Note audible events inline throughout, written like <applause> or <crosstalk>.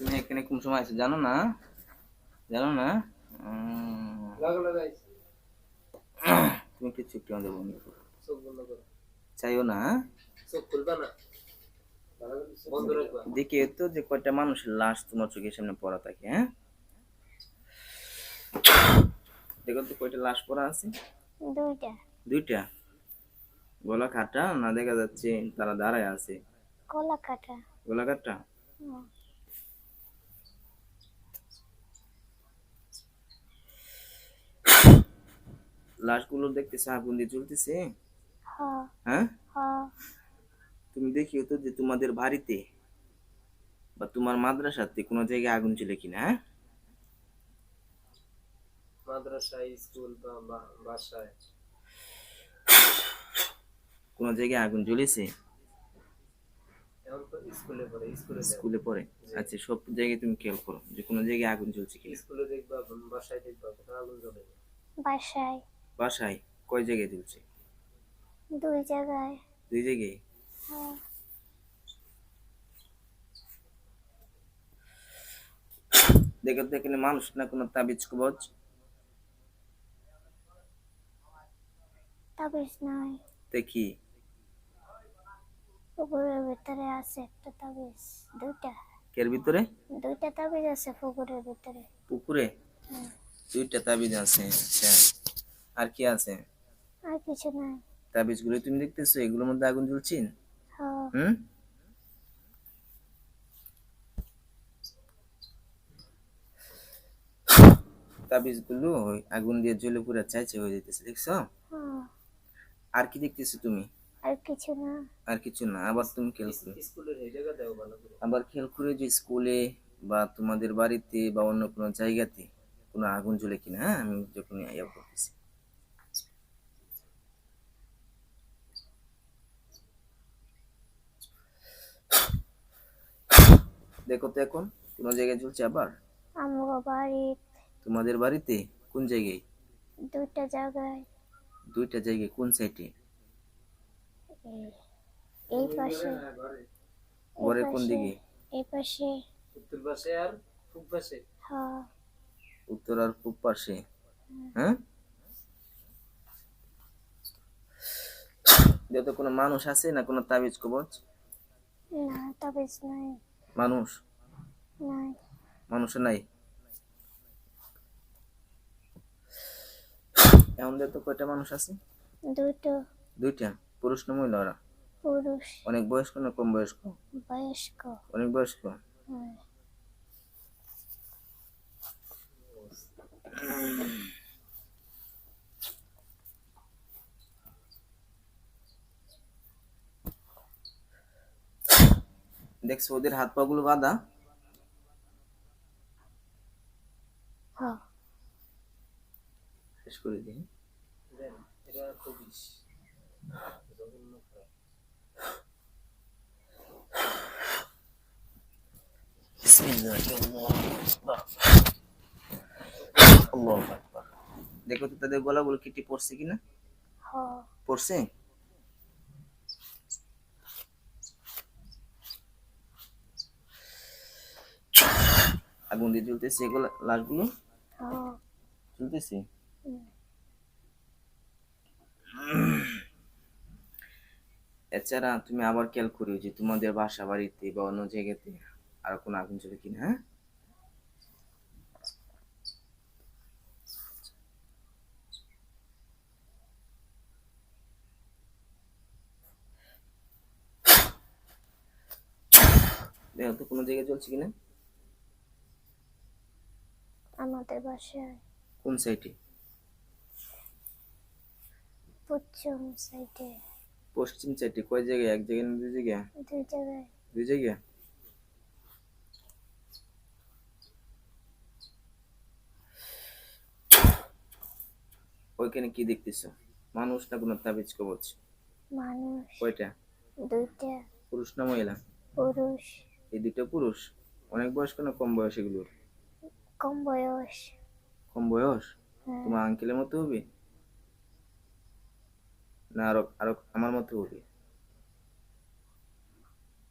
তুমি এখানে কোন সময় আছো? জানো না? জানো না? তুমি একটু আমাদের বন্ধ চাইও না? দেখি তো যে কয়টা মানুষের লাশ তোমার চোখের সামনে পড়া থাকে হ্যাঁ? দেখো তো কয়টা লাশ পড়া আছে? দুইটা। দুইটা? গলা কাটা না দেখা যাচ্ছে তারা দাঁড়ায় আছে? কলা কাটা গলা কাটা লাশগুলো দেখতেছে আগুন দিয়ে চলতেছে হ হ্যাঁ? তুমি দেখিও তো যে তোমাদের বাড়িতে বা তোমার মাদ্রাসাতে কোনো জায়গায় আগুন ছিল কিনা হ্যাঁ? মাদ্রাসায় স্কুল বা বা- বাসায়। কোনো জায়গায় আগুন জ্বলেছে? স্কুলে পড়ে স্কুলে স্কুলে পড়ে? আচ্ছা সব জায়গায় তুমি খেয়াল করো যে কোনো জায়গায় আগুন জ্বলছে কিনা। স্কুলে দেখবা বাসায় দেখবা আগুন জ্বলে বাসায়। বাসায় কয় জায়গায় জ্বলছে দুই জায়গায়। দুই জায়গায়? হ্যাঁ। দেখো তো এখানে মানুষ না কোনো তাবিজ কবচ তাবিজ নাই। দেখি পুকুরের ভিতরে আছে একটা তাবিজ দুইটা। এর ভিতরে? দুইটা তাবিজ আছে পুকুরের ভিতরে। পুকুরে? হুম। দুইটা তাবিজ আছে আচ্ছা। আর কি আছে? আর কিছু নাই তাবিজগুলো তুমি দেখতেছো? এগুলোর মধ্যে আগুন জ্বলছে হ হুম? তাবিজগুলো আগুন দিয়ে জ্বলে পুরো চাইছে হয়ে যেতেছে দেখছ? হ আর কি দেখতেছো তুমি? আর কিছু না। আর কিছু না। আবার তুমি খেয়াল স্কুলের এই জায়গা দেও ভালো করে। আবার খেয়াল করে যে স্কুলে বা তোমাদের বাড়িতে বা অন্য কোনো জায়গাতে কোনো আগুন জ্বলে কিনা হ্যাঁ? আমি যখন ইয়া করতেছি দেখো তো এখন কোনো জায়গায় জ্বলছে আবার? আমার বাড়ির তোমাদের বাড়িতে? কোন জায়গায়? দুইটা জায়গায়। দুইটা জায়গায় কোন সাইডে? এই- পাশে। হ্যাঁ, ঘরে। কোন দিকে? এই পাশে। উত্তর পাশে আর পূব পাশে? হ্যাঁ। উত্তর আর পূব পাশে? হ্যাঁ? যত কোনো মানুষ আছে না কোনো তাবিজ কবচ? না তাবিজ নাই। মানুষ? নাই। মানুষ নাই? এখন তো কয়টা মানুষ আছে? দুটো। দুইটা? পুরুষ না মহিলা পুরুষ। অনেক বয়স্ক না কম বয়স্ক? বয়স্ক। অনেক বয়স্ক? হ্যাঁ। দেখছ ওদের হাত পা গুলো বাঁধা। হ্যাঁ। শেষ করে দেন দেখো তো তাদের গলাগুলো কেটে পড়ছে কিনা? হ্যাঁ। পড়ছে? আগুন দিয়ে জ্বলতেছে এগুলো লাশগুলো? হ্যাঁ। চলতেছে এছাড়া তুমি আবার খেয়াল করিও যে তোমাদের বাসা বাড়িতে বা অন্য জায়গাতে আর কোনো আগুন চলে কিনা হ্যাঁ? দেখো তো কোনো জায়গায় চলছে কিনা। আমাদের বাসায়। কোন সাইডে পশ্চিম সাইডে পশ্চিম সাইডে কয় জায়গায়? এক জায়গায় না দুই জায়গায়? দুই জায়গায়। দুই জায়গায়? ওইখানে কি দেখতেছো? মানুষ না কোনো তাবিজ কবচ? মানুষ। কয়টা? দুইটা। পুরুষ না মহিলা? পুরুষ। এই দুইটা পুরুষ? অনেক বয়স্ক না কম বয়স এগুলোর? কম বয়স। কম বয়স? হ্যাঁ। তোমার আঙ্কেলের মতো হবে? না আরও আরও আমার মতো হবে?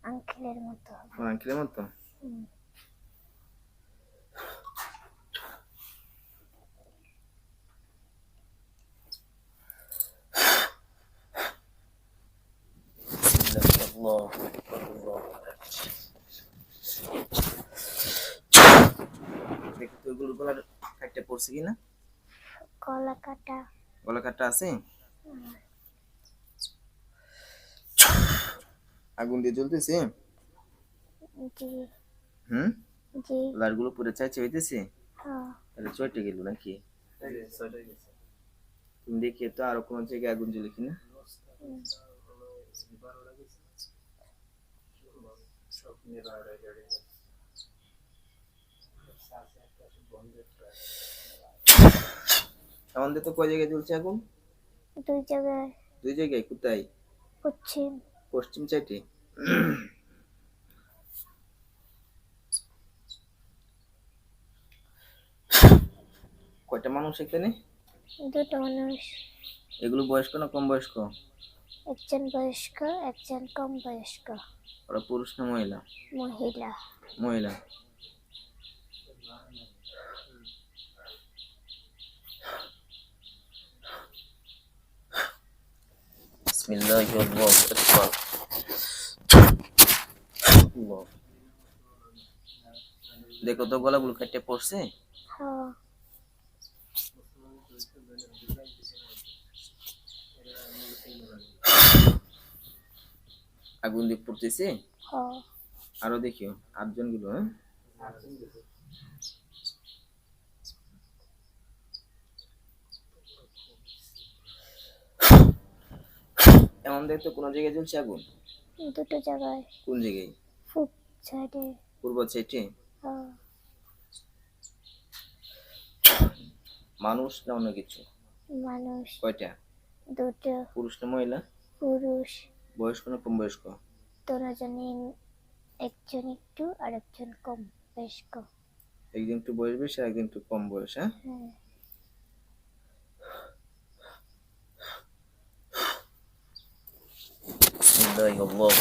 আঙ্কেলের মতো আঙ্কেলের মতো হুম। ওগুলোর গলার কাটটা পড়ছে কিনা? কলা কাটা গলা কাটটা আছে আগুন দিয়ে জ্বলতেছে? জি। হুম? জি। লাইটগুলো পুরো চাইছে হইতেছে? হ্যাঁ। তাহলে চটে গেল নাকি? ছয়টা গেছে। তুমি দেখি তো আরও কোনো জায়গায় আগুন জ্বলে কিনা? সব নির্ভর হয়ে যাবে আমাদের তো কয় জায়গায় জ্বলছে আগুন? দুই জায়গায়। দুই জায়গায়? কোথায়? পশ্চিম। পশ্চিম সাইডে কয়টা মানুষ এখানে? দুটো মানুষ। এগুলো বয়স্ক না কম বয়স্ক? একজন বয়স্ক একজন কম বয়স্ক। ওরা পুরুষ না মহিলা? মহিলা। মহিলা। বিসমিল্লাহ আল্লাহু আকবার। দেখো তো গলাগুলো কেটে পড়ছে। আগুন দিয়ে পড়তেছে? আরও দেখিও আটজনগুলো হ্যাঁ? এমন দেখতো কোন জায়গায় জ্বলছে আগুন? দুটো জায়গায়। কোন জায়গায়? ফুট সাইডে। পূর্ব সাইডে? হ্যাঁ। মানুষ না অন্য কিছু? মানুষ। কয়টা? দুটো। পুরুষ না মহিলা? পুরুষ। বয়স্ক না কম বয়স্ক? দুজনই একজন একটু আর একজন কম বয়স্ক। একজন একটু বয়স বেশি আর একজন একটু কম বয়স হ্যাঁ? হ্যাঁ। আকবার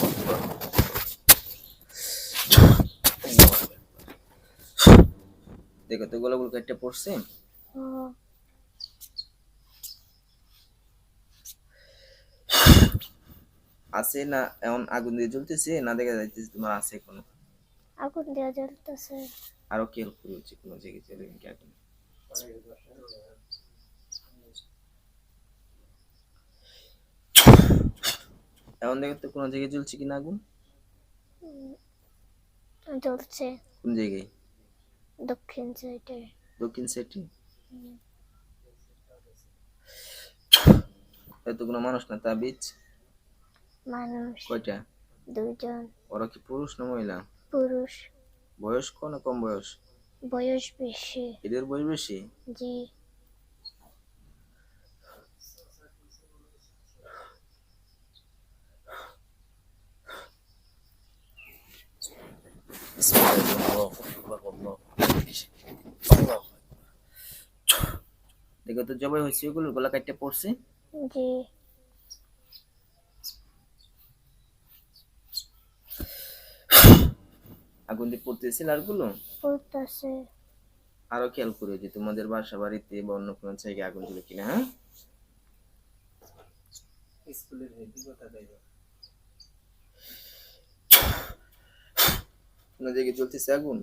দেখো তো গোলাগুলো কেটে পড়ছে আছে না এমন আগুন দিয়ে জ্বলতেছে না দেখা যাইতেছে তোমার আছে কোনো আগুন দেওয়া জ্বলতেছে আরও কি হেল্প করে হচ্ছে কোনো জায়গায় চলে গেছে আগুন এমন দেখো তো কোনো জায়গায় জ্বলছে কিনা আগুন? জ্বলছে। কোন জায়গায়? দক্ষিণ সাইডে। দক্ষিণ সাইডে? এত কোনো মানুষ না তা বীজ? মানুষ। কয়টা? দুজন ওরা কি পুরুষ না মহিলা? পুরুষ। বয়স না কম বয়স? বয়স বেশি। এদের বয়স বেশি? জি। দেখো তো জবাই হয়েছে ওগুলো গলা কাটতে পড়ছে। জি। আগুন দিয়ে পড়তেছিল আরগুলো পড়তেছে। আরও খেয়াল করে যে তোমাদের বাসা বাড়িতে বা অন্য কোনো জায়গায় আগুন ছিল কিনা হ্যাঁ? স্কুলের হেডি কথা দেবে কোনো জায়গায় জ্বলতেছে আগুন?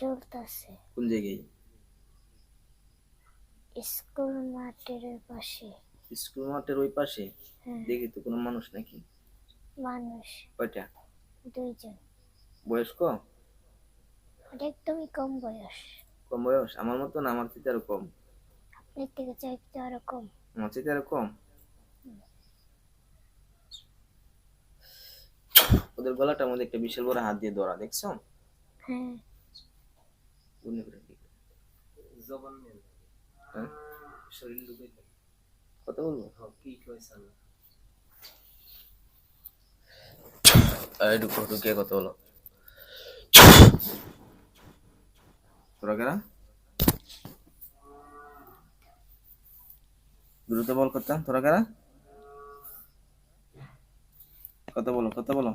জ্বলতেছে। কোন জায়গায় স্কুল মাঠের পাশে। স্কুল মাঠের ওই পাশে? হ্যাঁ। দেখি তো কোনো মানুষ নাকি? মানুষ। কয়টা? দুইজন। বয়স্ক? একদমই কম বয়স। কম বয়স? আমার মতো না আমার থেকে আরও কম। আপনার থেকে চাইতে আরও কম। আমার থেকে আরও কম? ওদের গলাটার মধ্যে একটা বিশাল বড় হাত দিয়ে ধরা দেখছ? হ্যাঁ। জবান হ্যাঁ? শরীর থাকে কথা বলব? হ্যাঁ কি কইছে না এই ঢুকো ঢুকে কথা বলো? তোরা কেরা? দ্রুত বল করতাম তোরা কেরা? কথা বলো কথা বলো।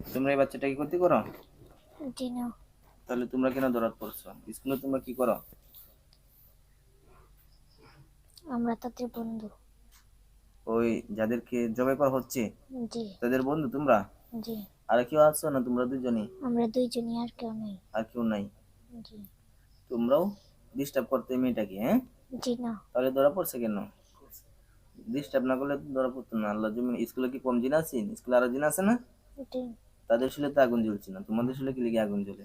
তোমরা এই বাচ্চাটাকে ক্ষতি করো? দিনও তাহলে তোমরা কেন ধরাত পড়ছো? স্কুলে তোমরা কি করো? আমরা তাদের বন্ধু। ওই যাদেরকে জবাই করা হচ্ছে? জি। তাদের বন্ধু তোমরা? জি। আর কেউ আছো না তোমরা দুজনই? আমরা দুইজনই আর কেউ নেই। আর কেউ নাই? জি। তোমরাও ডিস্টার্ব করতে মেয়েটাকে হ্যাঁ? জি না। তাহলে ধরা পড়ছে কেন? ডিস্টার্ব না করলে ধরা পড়তো না। আল্লাহ জমিন স্কুলে কি কম জিন আছে? স্কুলে আরও জিন আছে না? জি। তাদের শুলে তো আগুন জ্বলছে না তোমাদের শুলে কি লেগে আগুন জ্বলে?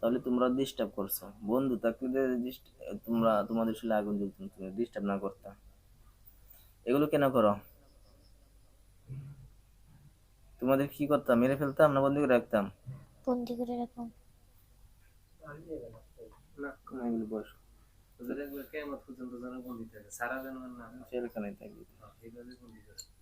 তাহলে তোমরা ডিস্টার্ব করছ। বন্ধু থাকলে তো dis- তোমরা তোমাদের শুলে আগুন জ্বলতো না, তুমি ডিস্টার্ব না করতা। এগুলো কেন করো? তোমাদের কি করতাম? মেরে ফেলতাম না বন্ধু করে রাখতাম? বন্দি করে কেমন পর্যন্ত যেন বন্দি থাকে সারা যেন না থাকবে হ্যাঁ, এইভাবে বন্দি করে নাম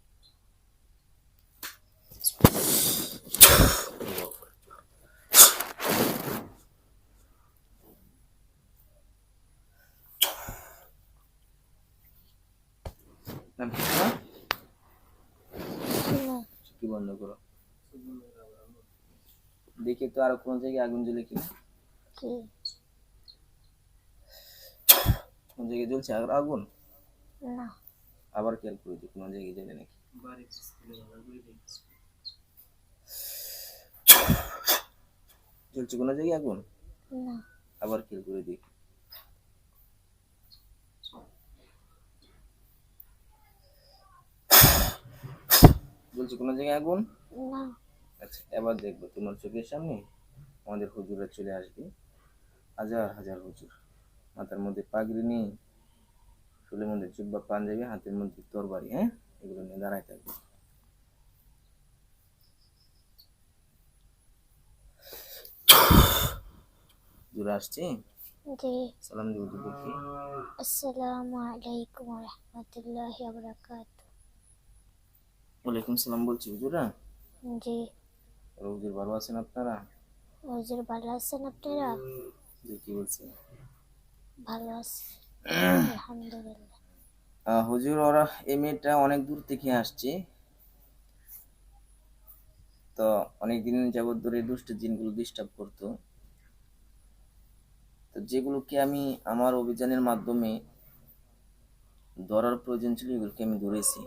কি বন্ধ করো। দেখে তো আর কোন জায়গায় আগুন জ্বলে কিনা। কি? কোন জায়গায় জ্বলছে? আর আগুন? আবার খেয়াল করে যে কোন জায়গায় জ্বলে নাকি বাড়ির স্কুলে আমরা ঘুরে দেখছি জ্বলছে কোন জায়গায় আগুন না। আবার খেয়াল করে দেখি। জ্বলছে কোন জায়গায় আগুন না। আচ্ছা এবার দেখব। তোমার চোখের সামনে আমাদের হুজুরা চলে আসবে। হাজার হাজার হুজুর। মাথার মধ্যে পাগড়ি নিয়ে চুলের মধ্যে জুব্বা পাঞ্জাবি হাতের মধ্যে তরবারি হ্যাঁ? এগুলো নিয়ে দাঁড়ায় থাকবে। আসছে। জি। সালাম দিব হুজুর দেখি আসসালামু আলাইকুম রহমতুল্লাহি বারাকাত ওয়ালাইকুম সালাম বলছি হুজুরা। জি। হুজুর ভালো আছেন আপনারা? হুজুর ভালো আছেন আপনারা? জি কি বলছে ভালো আছি আলহামদুলিল্লাহ। হুজুর ওরা এই মেয়েটা অনেক দূর থেকে আসছে। তো অনেক দিন যাবত ধরে দুষ্ট জিনগুলো ডিস্টার্ব করতো। তো যেগুলোকে আমি আমার অভিযানের মাধ্যমে ধরার প্রয়োজন ছিল, এগুলোকে আমি ধরেছি।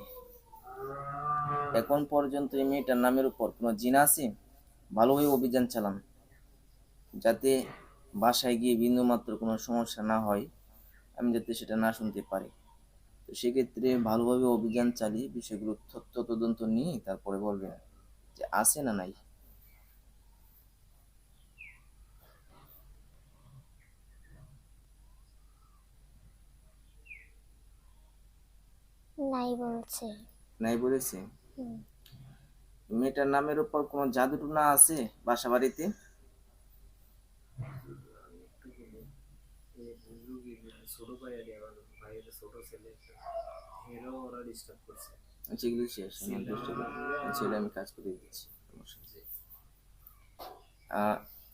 এখন পর্যন্ত এই মেয়েটার নামের উপর কোনো জিন আছে? ভালোভাবে অভিযান চালান, যাতে বাসায় গিয়ে বিন্দুমাত্র কোনো সমস্যা না হয়, আমি যাতে সেটা না শুনতে পারি। তো সেক্ষেত্রে ভালোভাবে অভিযান চালিয়ে বিষয়গুলো তথ্য তদন্ত নিয়ে তারপরে বলবেন যে আছে না নাই। নাই বলছে। নাই বলেছে? হুম, মেয়েটার নামের উপর কোনো জাদু টুনা আছে বাসা বাড়িতে ছেলে। আচ্ছা এটা আমি কাজ করে দিচ্ছি।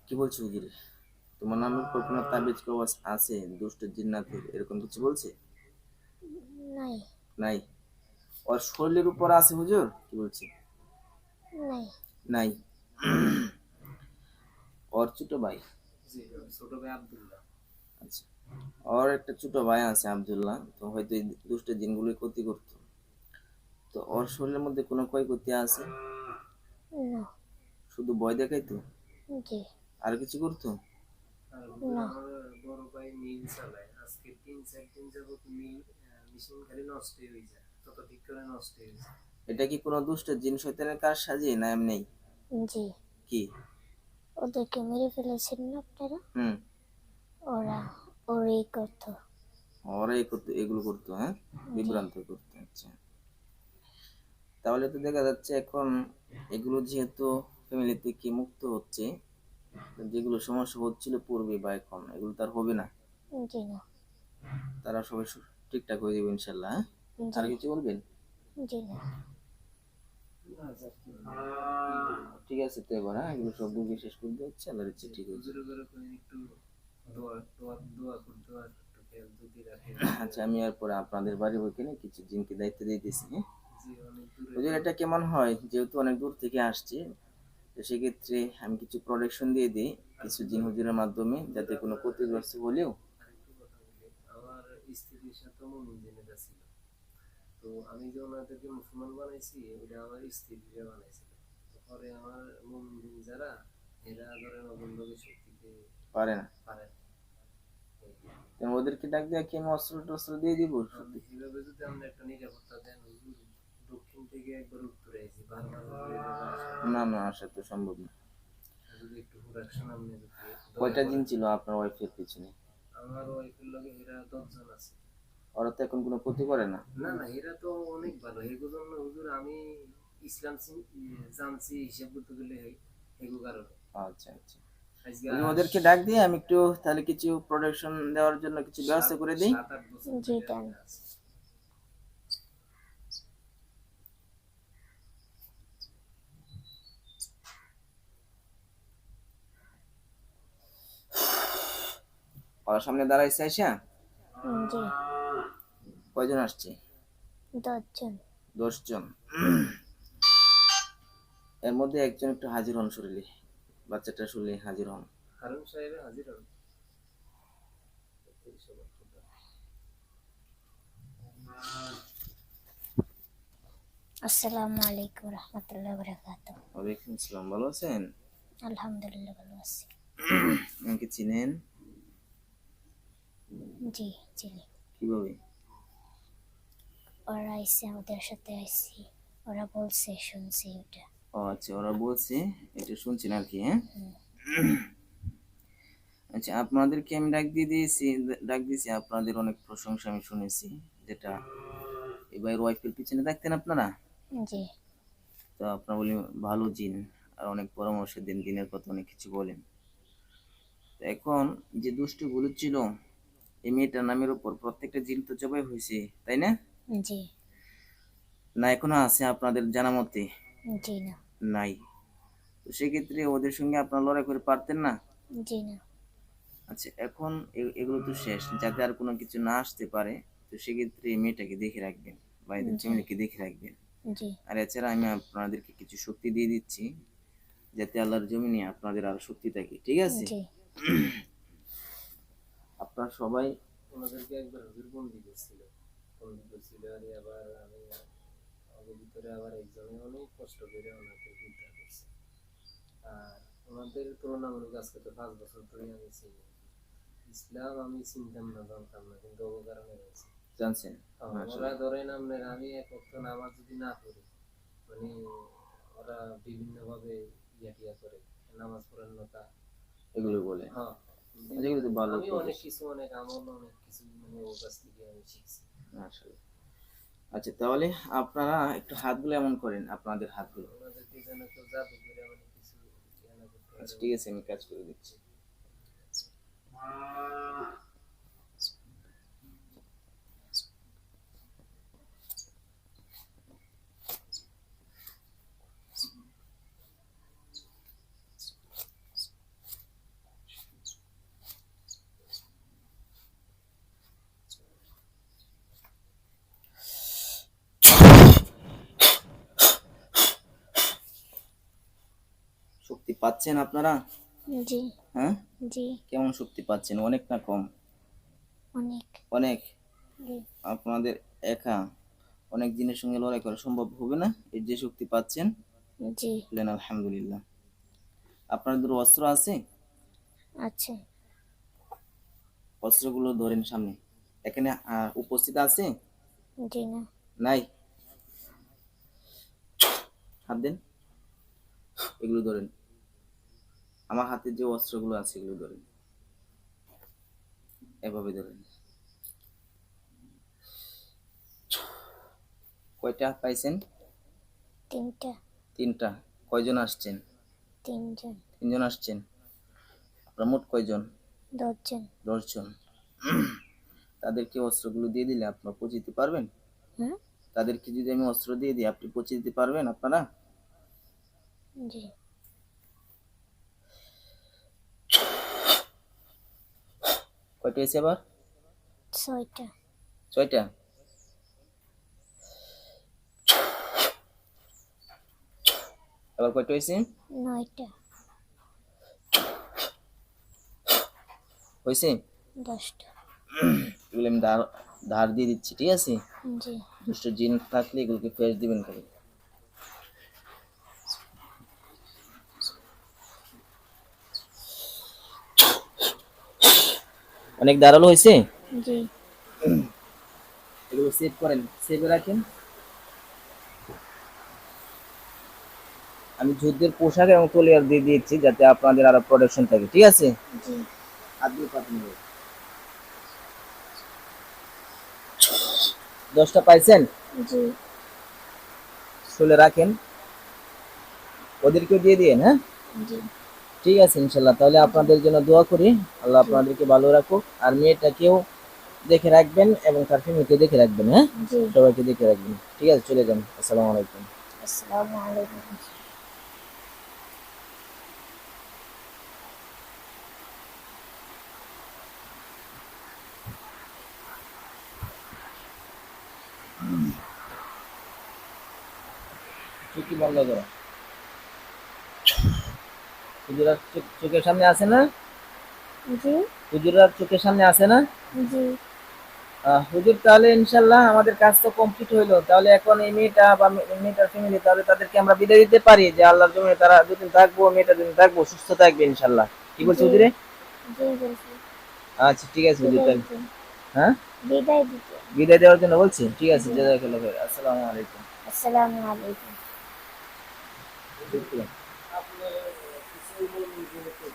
কি বলছো হুজুর তোমার নামের উপর কোনো তাবিজ কবাজ আছে? দুষ্ট জিন্নাতের? এরকম কিছু বলছে? নাই। নাই। ওর শরীরের উপর আছে হুজুর কি বলছে? নাই। নাই। ওর ছোট ভাই। ছোট ভাই আব্দুল্লাহ। আচ্ছা। ওর একটা ছোট ভাই আছে আব্দুল্লাহ তো হয়তো এই দুষ্ট জিনগুলোই ক্ষতি করতো। তো ওর শরীরের মধ্যে কোনো ক্ষয়ক্ষতি আছে? না। শুধু ভয় দেখাইতো? আর কিছু করতো? না। বড় ভাই মিল চালায়। আজকে তিন চার দিন যাবত মিল মেশিন খালি নষ্ট হয়ে যায় তত ঠিক করে নষ্ট হয়ে যায় এটা কি কোনো দুষ্ট জিন শয়তানের কাজ সাজিয়ে না এমনি? জি। কি? ওদেরকে মেরে ফেলেছেন না আপনারা? হুম। ওরা ওরাই করতো। ওরাই করতো এগুলো করতো হ্যাঁ? বিভ্রান্ত করতো আচ্ছা। তাহলে তো দেখা যাচ্ছে এখন এগুলো যেহেতু ফ্যামিলি থেকে মুক্ত হচ্ছে যেগুলো সমস্যা হচ্ছিল পূর্বে বা এখন এগুলো তার হবে না। জি না। তারা সবাই ঠিকঠাক হয়ে যাবে ইনশাল্লাহ হ্যাঁ? আর কিছু বলবেন? ঠিক আছে তো এবার হ্যাঁ? এগুলো সব বুঝে শেষ করে দিচ্ছে আল্লাহ ইচ্ছে ঠিক রাখে আচ্ছা আমি আর পরে আপনাদের বাড়ির ওইখানে কিছু জিনকে দায়িত্ব দিয়ে দিয়েছি হ্যাঁ? ওদের এটা কেমন হয়? যেহেতু অনেক দূর থেকে আসছে তো সেক্ষেত্রে আমি কিছু প্রোডাকশন দিয়ে দিই কিছু জিন হুজুরের মাধ্যমে যাতে কোনো ক্ষতিগ্রস্ত হলেও আরেকটু কথা বলি আমার ছিল তো আমি যে ওনাদেরকে মুসলমান বানাইছি ওটা আমার স্ত্রীরা বানাইছিল। পরে আমার মুমিন যারা এরা ধরেন অবন্ধকে শক্তিতে পারে না। পারে না। ওদেরকে ডাক দিয়ে কি আমি অস্ত্র টস্ত্র দিয়ে দিব? যদি আমরা একটা নিরাপত্তা দেন দক্ষিণ থেকে একবার উত্তরে বারবার আসে। না না আসা তো সম্ভব না। কয়টা দিন। ছিল আপনার ওয়াইফের পিছনে? আমার ওয়াইফের লগে এরা দশজন আছে। ওরা তো এখন কোনো ক্ষতি করে না। না না এরা তো অনেক ভালো। এগুলো জন্য হুজুর আমি ইসলাম চিন- ইয়ে, জানছি হিসাব করতে গেলে এগো কারণে। আচ্ছা আচ্ছা। ওদেরকে ডাক দিয়ে আমি একটু তাহলে কিছু প্রোডাকশন দেওয়ার জন্য কিছু ব্যবস্থা করে দিই। জি। ওরা সামনে দাঁড়াইছে আইসা? জি। কয়জন আসছে? দশজন। দশজন। এর মধ্যে একজন একটু হাজির হন শরীরে। বাচ্চাটা শরীরে হাজির হন। হারুন সাহেব হাজির হন। আসসালামু আলাইকুম রহমতুল্লাহ বরকাত ওয়ালাইকুম আসসালাম। ভালো আছেন? আলহামদুলিল্লাহ ভালো আছি। আমাকে চিনেন? জি চিনি। কীভাবে? ওরা আইসে আমাদের সাথে আইসি ওরা বলছে শুনছি ওটা ও আচ্ছা ওরা বলছে এটা শুনছেন আর কি হ্যাঁ? <clears throat> আচ্ছা আপনাদেরকে আমি ডাক দিয়ে দিয়েছি ডাক দিয়েছি আপনাদের অনেক প্রশংসা আমি শুনেছি যেটা এবার ওয়াইফের পিছনে দেখতেন আপনারা? জি। তো আপনারা বলি ভালো জিন আর অনেক পরামর্শ দিন দিনের কথা অনেক কিছু বলেন। তো এখন যে দুষ্টগুলো ছিল এই মেয়েটার নামের উপর প্রত্যেকটা জিন তো জবাই হয়েছে তাই না? জি। না এখনও আছে আপনাদের জানা মতে জি না। নাই। তো সেক্ষেত্রে ওদের সঙ্গে আপনারা লড়াই করে পারতেন না? জি না। আচ্ছা এখন এগুলো তো শেষ। যাতে আর কোনো কিছু না আসতে পারে তো সেক্ষেত্রে মেয়েটাকে দেখে রাখবেন বা এদের ফ্যামিলিকে দেখে রাখবেন। আর এছাড়া আমি আপনাদেরকে কিছু শক্তি দিয়ে দিচ্ছি যাতে আল্লাহর জমিনে আপনাদের আরও শক্তি থাকে ঠিক আছে? আপনারা সবাই ওনাদেরকে একবার হুজুর বন্দি করছিল বন্দি করছিল আর আবার আমি আমাদের ভিতরে আবার একজনে অনেক কষ্ট করে ওনাকে উদ্ধার করছে। আর ওনাদের তুলনামূলক আজকে তো পাঁচ বছর ধরে আমি চিনি ইসলাম আমি চিনতাম না জানতাম না কিন্তু ও কারণে জানছেন? ওরা ধরেন আপনার আমি এক অক্ত নামাজ যদি না করি মানে ওরা বিভিন্ন ভাবে ইয়া টিয়া করে নামাজ পড়েন এগুলো বলে? হ্যাঁ। যেগুলো ভালো আমি অনেক কিছু অনেক আমল অনেক কিছু মানে ওর কাছ থেকে আমি শিখছি। আচ্ছা তাহলে আপনারা একটু হাতগুলো এমন করেন, আপনাদের হাতগুলো। আচ্ছা ঠিক আছে, আমি কাজ করে দিচ্ছি শক্তি পাচ্ছেন আপনারা? জি। হ্যাঁ? জি। কেমন শক্তি পাচ্ছেন? অনেক না কম? অনেক। অনেক? আপনাদের একা অনেক দিনের সঙ্গে লড়াই করা সম্ভব হবে না? এই যে শক্তি পাচ্ছেন? জি। বললেন আলহামদুলিল্লাহ। আপনাদের অস্ত্র আছে? আছে। অস্ত্রগুলো ধরেন সামনে। এখানে উপস্থিত আছে? জি না। নাই? হাত দেন। এগুলো ধরেন। আমার হাতে যে অস্ত্রগুলো আছে এগুলো ধরেন এভাবে ধরেন কয়টা পাইছেন? তিনটা। তিনটা। কয়জন আসছেন? তিনজন। তিনজন আসছেন? আপনার মোট কয়জন? দশজন। দশজন। তাদেরকে অস্ত্রগুলো দিয়ে দিলে আপনারা পৌঁছে দিতে পারবেন? তাদেরকে যদি আমি অস্ত্র দিয়ে দিই আপনি পৌঁছে দিতে পারবেন আপনারা? জি। কয়টা হয়েছে আবার? ছয়টা। ছয়টা? আবার কয়টা হয়েছে? নয়টা। হয়েছে? দশটা। এগুলো আমি ধার ধার দিয়ে দিচ্ছি ঠিক আছে? দুষ্ট জিন থাকলে এগুলোকে ফেস দিবেন করে অনেক ধারালো হয়েছে? জি। এগুলো সেভ করেন। সেভে রাখেন। আমি যুদ্ধের পোশাক এবং তলিয়ার দিয়ে দিয়েছি যাতে আপনাদের আরও প্রোডাকশন থাকে ঠিক আছে? জি। পাঠিয়ে দেবো। দশটা পাইছেন? জি। শুলে রাখেন। ওদেরকেও দিয়ে দিয়ে হ্যাঁ? জি। ঠিক আছে ইনশাল্লাহ। তাহলে আপনাদের জন্য দোয়া করি আল্লাহ আপনাদেরকে ভালো রাখুক। আর মেয়েটাকেও দেখে রাখবেন এবং তার ফ্যামিলিকে দেখে রাখবেন হ্যাঁ? সবাইকে দেখে রাখবেন। ঠিক আছে চলে যান। আসসালামু আলাইকুম। আসসালামু আলাইকুম। চুক্তি বন্ধ করো হুজুরা চোখের সামনে আছে না? জি। হুজুরা চোখের সামনে আছে না? জি। হুজুর তাহলে ইনশাল্লাহ আমাদের কাজ তো কমপ্লিট হইল। তাহলে এখন এই মেয়েটা বা মেয়েটার ফ্যামিলি তাহলে তাদেরকে আমরা বিদায় দিতে পারি যে আল্লাহর জন্য তারা দুদিন থাকব মেয়েটা দুদিন থাকব সুস্থ থাকবে ইনশাল্লাহ কি বলছো হুজুরে? আচ্ছা ঠিক আছে হুজুর তাহলে। হ্যাঁ? বিদায় বিদায় দেওয়ার জন্য বলছি? ঠিক আছে জাজাকাল্লাহ আসসালামু আলাইকুম। আসসালামু আলাইকুম আপনার কিছু বলুন যেহেতু গাছের জন্য দিয়ে দিন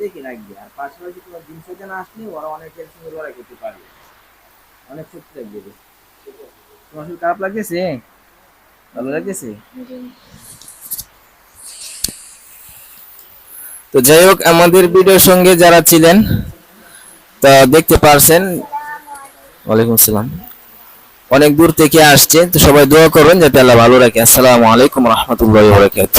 দেখে রাখবে আর পাশাপাশি তোমার আসলে ওরা পারবে অনেক ওদের। তোমার ভালো তো যাই হোক, আমাদের ভিডিওর সঙ্গে যারা ছিলেন, তা দেখতে পারছেন। ওয়ালাইকুম আসসালাম। অনেক দূর থেকে আসছে, তো সবাই দোয়া করবেন, যাতে আল্লাহ ভালো রাখে। আসসালামু আলাইকুম রহমতুল্লাহ বরকাত